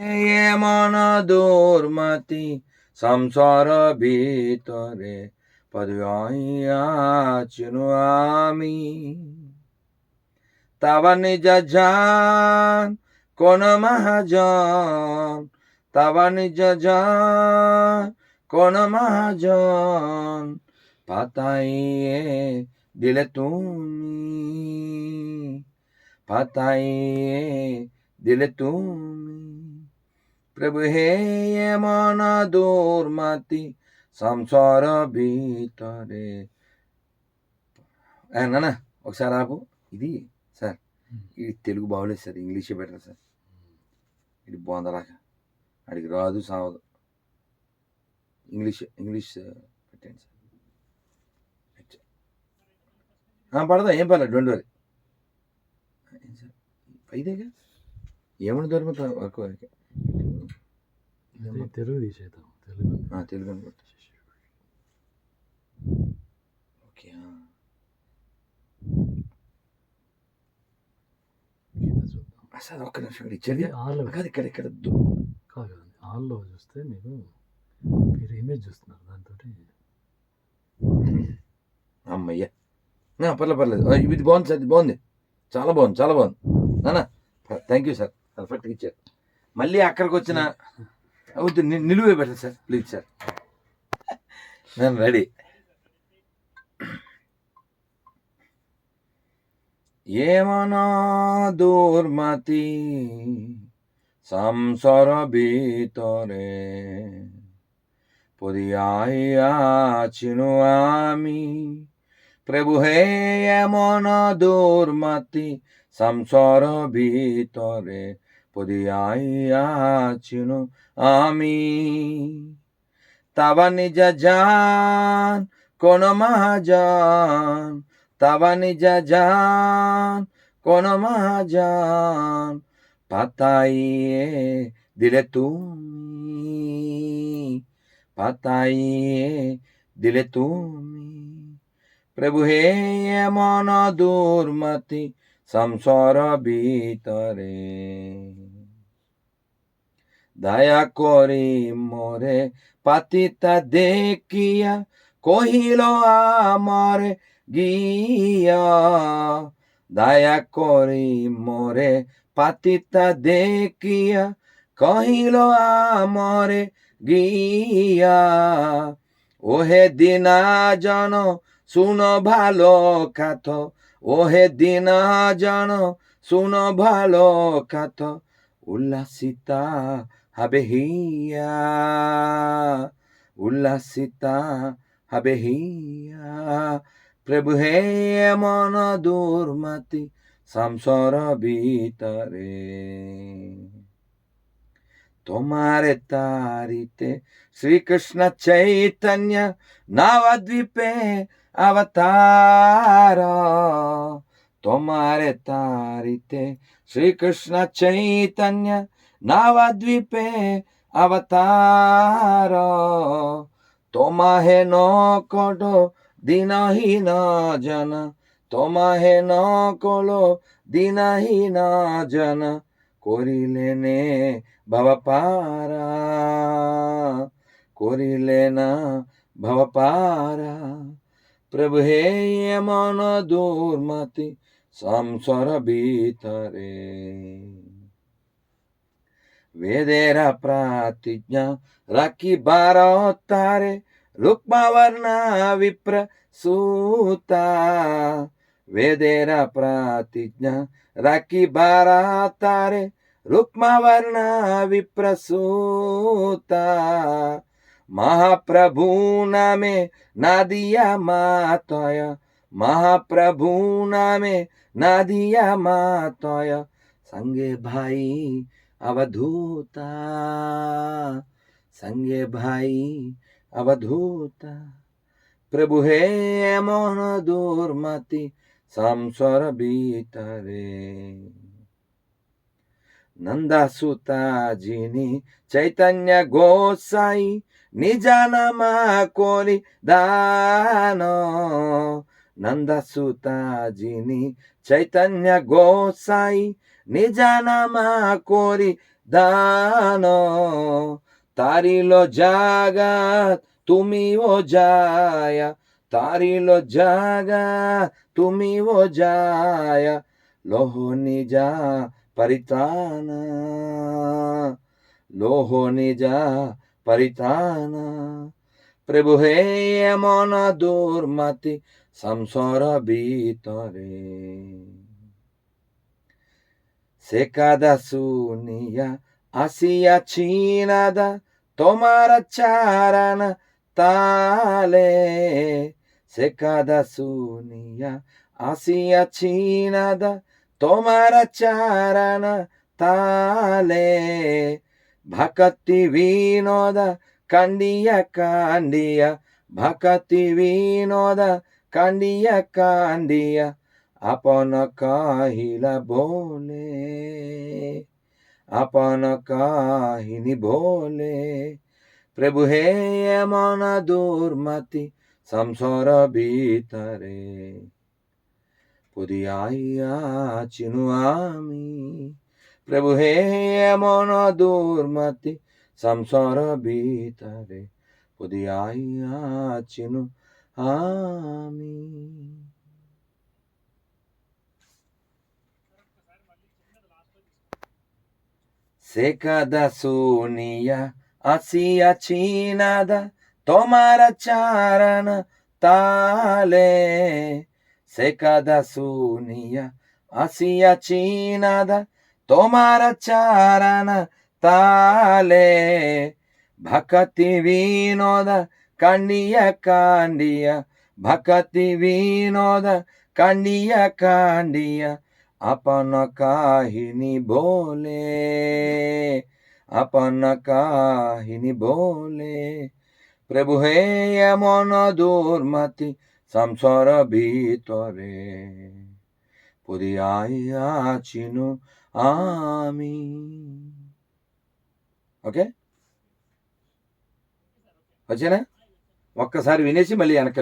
এমন দুর্মতি সংসার ভিতরে আমি। তব নিজ জান, কোন মহাজন। তব নিজ জান, কোন মহাজন। পাতাইয়ে দিলে তুমি, পাতাইয়ে দিলে তুমি। প্রভু হে এমন দুর্মতি సంసార ভিতরে ఆ, నాన్న ఒకసారి ఆపు ఇది సార్ ఇది తెలుగు బాగోలేదు సార్ ఇంగ్లీషే బెటర్ సార్ ఇది బాగుందలాగా అడిగి రాదు సావదు ఇంగ్లీష్ ఇంగ్లీష్ పెట్టండి సార్ అచ్చా. ఆ, పడదా ఏం పర్లేదు డోంట్ వరీ ఏం సార్ ఐదేగా ఏమని దూరం వర్క్ వరకు ఇది తెలుగు తీసేద్దాం తెలుగు తెలుగు అనుకుంటా ఓకే సార్ ఒక్క నిమిషం ఇక్కడ ఇచ్చేది ఆల్లో కాదు ఇక్కడ ఇక్కడ కాదు కదండి ఆల్లో చూస్తే మీకు మీరు ఇమేజ్ చూస్తున్నారు దాంతో అమ్మయ్య నా, పర్లేదు ఇది బాగుంది సార్ ఇది బాగుంది చాలా బాగుంది చాలా బాగుంది నాన్న థ్యాంక్ యూ సార్ పర్ఫెక్ట్గా ఇచ్చారు మళ్ళీ అక్కడికి వచ్చిన వద్దు ని- నిలువే పెట్టండి సార్ ప్లీజ్ సార్ నేను రెడీ ఏమనా দুর্মতি সংসার ভিতরে পদিয়াইয়াছিনু আমি প্রভু হে এমন দুর্মতি সংসার ভিতরে পদিয়াইয়াছিনু আমি। তব নিজ জান, কোন মহাজান। তব নিজ জান, কোন মহাজান। পাতাইয়ে দিলে তুমি, পাতাইয়ে দিলে তুমি। প্রভু হে এমন দুর্মতি সংসার ভিতরে দয়া করি মোরে পাতিতা দেখিয়া কহিল আমার গিয়া দয়া করি মোরে পাতিতা দেখিয়া কহিল আমরে গিয়া ওহে দিনা জন শুন ভালো কাথ ওহে দিনা জন শুন ভালো কাথ উল্লাসিতা হবে হিয়া উল্লাসিতা হবে হিয়া প্রভু হে মন দুর্মতি সংসার ভিতরে তোমার তারিতে শ্রীকৃষ্ণ চৈতন্য নবদ্বীপে অবতার তোমার তারিতে শ্রীকৃষ্ণ চৈতন্য নবদ্বীপে অবতার তোমাহে ন কট দিনহীন জন তোমাহে ন কলো দিনহীন জন করিলে নে বাবা পারা করিলে না বাবা পারা ಪ್ರಭುಹೇಯ ಮನ ದೂರ್ಮತಿ ಸಂಸಾರ ಬೀತರೆ ವೇದೇರ ಪ್ರಾತಿಜ್ಞಾ ರಾಕಿ ಬಾರೋತ್ತಾರೆ ರುಕ್ಮವರ್ಣ ವಿಪ್ರ ಸೂತ ವೇದೇರ ಪ್ರಾತಿಜ್ಞಾ ರಾಕಿ ಬಾರಾತಾರೆ ರುಕ್ಮವರ್ಣ ವಿಪ್ರಸೂತ महाप्रभु नामे नादिया मातय। महाप्रभु नामे नादिया मातय। सङ्गे भाई अवधूता। सङ्गे भाई अवधूता। प्रभु हे मन दुर्मति संसर बीतरे ನಂದಸುತಾಜಿನಿ ಚೈತನ್ಯ ಗೋಸಾಯಿ ನಿಜನಮ ಕೋಲಿ ದಾನೋ. ನಂದಸುತಾಜಿನಿ ಚೈತನ್ಯ ಗೋಸಾಯಿ ನಿಜನಮ ಕೋರಿ ದಾನೋ. ತಾರಿಲೋ ಜಾಗತ್ ತುಮಿ ಓ ಜಾಯ, ತಾರಿಲೋ ಜಾಗ ತುಮಿ ಓ ಜಾಯ. ಲೋಹೋ ನಿಜ ಪರಿತಾನ লোহ নিজা ಪರಿತಾನ প্রভু হে এমন দুর্মাতি সংসার ভিতরে সে কাদা শুনিয়া আসিয়াছি নাদা তোমার চারণ তালে সে কাদা শুনিয়া আসিয়াছি নাদা তোমার চারণ তালে ভকতি ವಿನೋದ ಕಂಡಿಯ ಕಾಂಡಿಯ ಭಕತಿ ವಿನೋದ ಕಂಡಿಯ ಕಾಂಡಿಯ আপন কাহিলা বলে আপন কাহিনী বলে প্রভু হে এমন দুর্মতি সংসার ভিতরে পুদিয়াইয়া চিনু আমি প্রভু হে এমন দুর্মতি সংসার ভিতরে পুদিয়াইয়া চিনু আমি সে কাদা শুনিয়া আসিয়াছি নাদা তোমার চারণ তালে secada ಸುನಿಯ ಆಸಿಯ ಚೀನಾದ ತೋಮಾರ ಚಾರಣ ತಾಲೆ, ಭಕತಿ ವಿನೋದ ಕಂಡಿಯ ಕಾಂಡಿಯ, ಭಕತಿ ವಿನೋದ ಕಂಡಿಯ ಕಾಂಡಿಯ ಅಪನ ಕಾಹಿನಿ ಬೋಲೆ ಅಪನ ಕಾಹಿನಿ ಬೋಲೆ. ಪ್ರಭು ಹೇ ಮನ ದುರ್ಮತಿ সংসার ভিতরে পুরিয়াইয়া চিনু আমি ఓకే వచ్చేనా ఒక్కసారి వినేసి మళ్ళీ వెనక